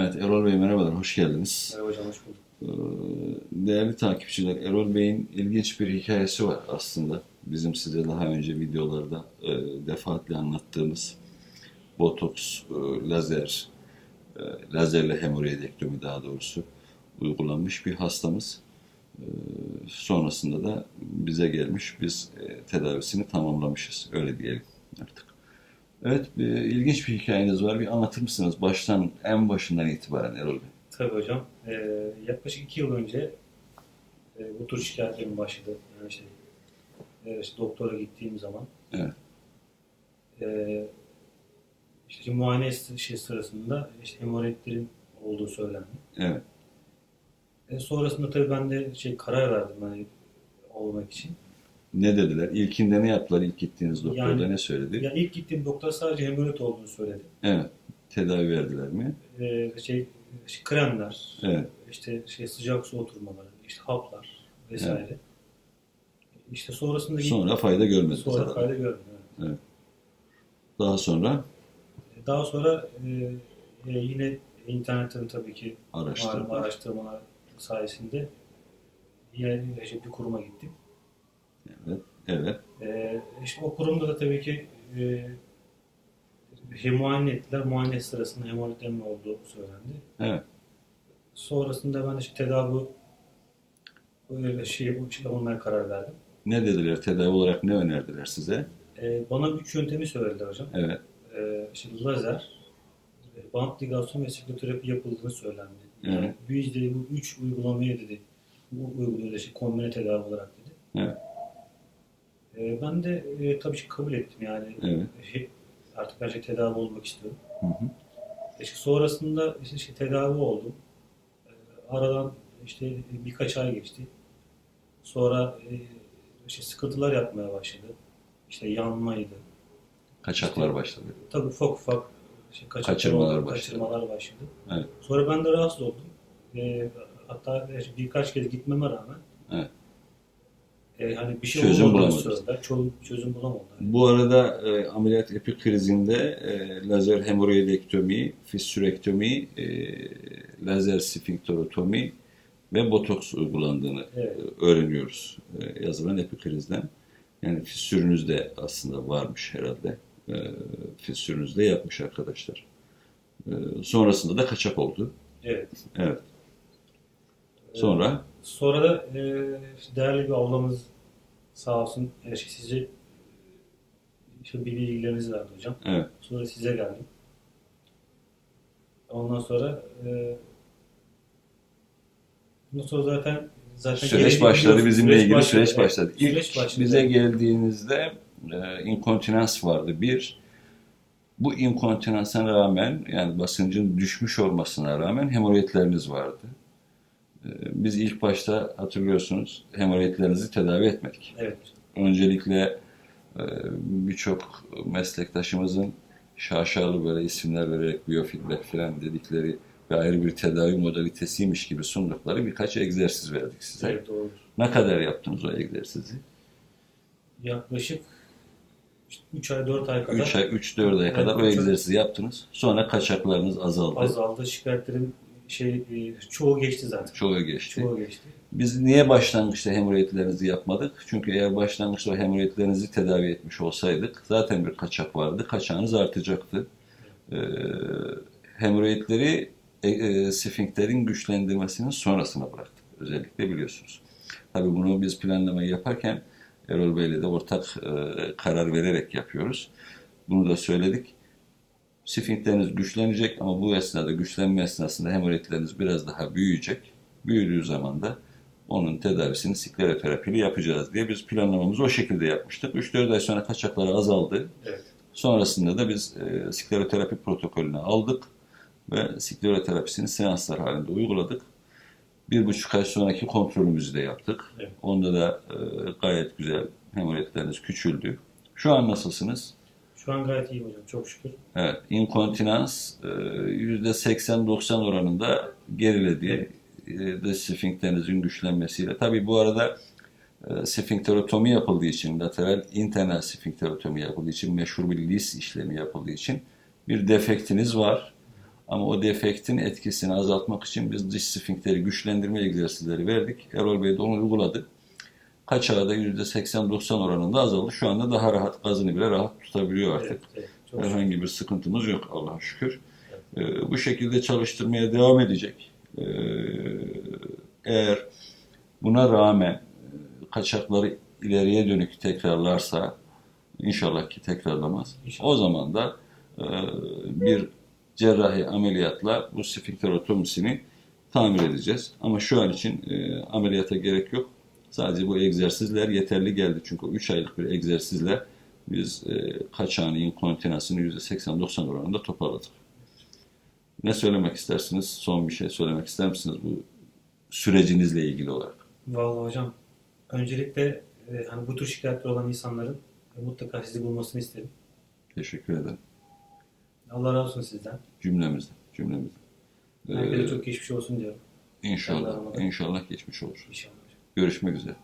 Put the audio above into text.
Evet Erol Bey merhabalar, hoş geldiniz. Merhaba hocam, hoş bulduk. Ee, Değerli takipçiler, Erol Bey'in ilginç bir hikayesi var aslında. Bizim size daha önce videolarda e, defaatle anlattığımız botoks, e, lazer, e, lazerle hemoroidektomi daha doğrusu uygulanmış bir hastamız. E, sonrasında da bize gelmiş, biz tedavisini tamamlamışız, öyle diyelim artık. Evet, bir, ilginç bir hikayeniz var. Bir anlatır mısınız baştan, en başından itibaren Erol Bey? Tabii hocam. Ee, yaklaşık iki yıl önce e, bu tür şikayetlerim başladı. Yani şey, e, işte doktora gittiğim zaman. Evet. E, işte muayene şey sırasında işte hemoroidlerin olduğu söylendi. Evet. E, sonrasında tabii ben de şey karar verdim hani olmak için. Ne dediler? İlkinde ne yaptılar? İlk gittiğiniz doktorda Yani- ne söyledi? Ya ilk gittiğim doktor sadece hemoroid olduğunu söyledi. Evet. Tedavi verdiler mi? E, şey, işte kremler, Evet. işte şey sıcak su oturmaları, işte haplar vesaire. İşte sonrasında Sonra fayda görmediniz. sonra herhalde. fayda gördüm. evet. Daha sonra Daha sonra e, e, yine internetten tabii ki araştırma. araştırmalar sayesinde işte bir kuruma gittim. Evet. Evet. E, işte o kurumda da tabii ki e, şey, muayene ettiler. Muayene sırasında hemoroidlerin olduğu söylendi. Evet. Sonrasında ben işte tedavi öyle şey, bu şey olmaya karar verdim. Ne dediler? Tedavi olarak ne önerdiler size? E, bana üç yöntemi söylediler hocam. Evet. e, işte lazer, e, bant ligasyon ve sikloterapi yapıldığını söylendi. Yani Evet. biz dedi bu üç uygulamaya dedi bu uyguluyor işte kombine tedavi olarak dedi. Evet. E, ben de e, tabii ki kabul ettim yani Evet. Şey, artık ben şey tedavi olmak istiyorum. Hı hı. İşte sonrasında işte şey, tedavi oldum. E, aradan işte birkaç ay geçti. Sonra e, işte sıkıntılar yapmaya başladı. İşte yanmaydı. Kaçaklar İşte- başladı. Tabii ufak ufak şey, kaçaklar Kaçırmalar oldu, başladı. kaçırmalar başladı. Evet. Sonra ben de rahatsız oldum. Ee, hatta birkaç kez gitmeme rağmen Evet. E, hani bir şey Çözüm söylediler. Çözüm, bulamadılar. Bu arada e, ameliyat epikrizinde e, lazer hemoroidektomi, fissürektomi, e, lazer sfinkterotomi ve botoks uygulandığını Evet. e, öğreniyoruz e, yazılan epikrizden. Yani fissürünüz de aslında varmış herhalde. E, fissürünüz de yapmış arkadaşlar. E, sonrasında da kaçak oldu. Evet. Evet. Sonra Sonra da e, değerli bir ablamız sağ olsun e, şey, size işte bir bilgilerinizi verdi hocam. evet, Sonra size geldim. Ondan sonra e, bundan sonra zaten zaten süreç başladı. Bizimle ilgili başladı, süreç evet. başladı. İlk Süreç başladı. bize geldiğinizde e, inkontinans vardı. Bir, bu inkontinansa rağmen yani basıncın düşmüş olmasına rağmen hemoroidleriniz vardı. E, biz ilk başta hatırlıyorsunuz hemoroidlerinizi tedavi etmedik. Evet. Öncelikle e, birçok meslektaşımızın şaşalı böyle isimler vererek biyofeedback falan dedikleri ve ayrı bir tedavi modalitesiymiş gibi sundukları birkaç egzersiz verdik size. Evet doğrudur. Ne kadar yaptınız o egzersizi? Yaklaşık 3 ay 4 ay kadar 3 ay, 3-4 ay Evet, kadar o üç ay. egzersizi yaptınız. Sonra kaçaklarınız azaldı. azaldı. Şikayetlerin şey e, çoğu geçti zaten. Çoğu geçti. Çoğu geçti. Biz niye başlangıçta hemoroidlerinizi yapmadık? Çünkü eğer başlangıçta hemoroidlerinizi tedavi etmiş olsaydık zaten bir kaçak vardı. Kaçağınız artacaktı. Ee, hemoroidleri e, e, sfinkterin güçlendirmesinin sonrasına bıraktık. Özellikle biliyorsunuz. Tabii bunu biz planlamayı yaparken Erol Bey'le de ortak e, karar vererek yapıyoruz. Bunu da söyledik. Sfinkteriniz güçlenecek ama bu esnada güçlenme esnasında hemoroidleriniz biraz daha büyüyecek. Büyüdüğü zaman da onun tedavisini skleroterapiyle yapacağız diye biz planlamamızı o şekilde yapmıştık. 3-4 ay sonra kaçakları azaldı. Evet. Sonrasında da biz e, skleroterapi protokolünü aldık ve skleroterapisini seanslar halinde uyguladık. Bir buçuk ay sonraki kontrolümüzü de yaptık. Evet. Onda da e, gayet güzel hemoroidleriniz küçüldü. Şu an nasılsınız? Şu an gayet iyiyim hocam. Çok şükür. Evet, inkontinans e, %80-90 oranında geriledi. E, Dış sfinkterinizin güçlenmesiyle. Tabii bu arada e, sfinkterotomi yapıldığı için, lateral internal sfinkterotomi yapıldığı için, meşhur bir lis işlemi yapıldığı için bir defektiniz var. Ama o defektin etkisini azaltmak için biz dış sfinkteri güçlendirme egzersizleri verdik. Erol Bey de onu uyguladı. Kaçağı da %80-90 oranında azaldı. Şu anda daha rahat, gazını bile rahat tutabiliyor artık. Evet, evet. Şükür. Herhangi bir sıkıntımız yok Allah'a şükür. Ee, bu şekilde çalıştırmaya devam edecek. Ee, eğer buna rağmen e, kaçakları ileriye dönük tekrarlarsa inşallah ki tekrarlamaz. İnşallah. O zaman da e, bir cerrahi ameliyatla bu sfinkterotomisini tamir edeceğiz. Ama şu an için e, ameliyata gerek yok. Sadece bu egzersizler yeterli geldi. Çünkü 3 aylık bir egzersizle biz e, kaçağını, inkontinasını %80-90 oranında toparladık. Ne söylemek istersiniz? Son bir şey söylemek ister misiniz bu sürecinizle ilgili olarak? Vallahi hocam öncelikle e, hani bu tür şikayetleri olan insanların e, mutlaka sizi bulmasını isterim. Teşekkür ederim. Allah razı olsun sizden. Cümlemizden. Cümlemizden. Herkese Ee, çok geçmiş olsun diyorum. inşallah, inşallah geçmiş olur. İnşallah. Görüşmek üzere.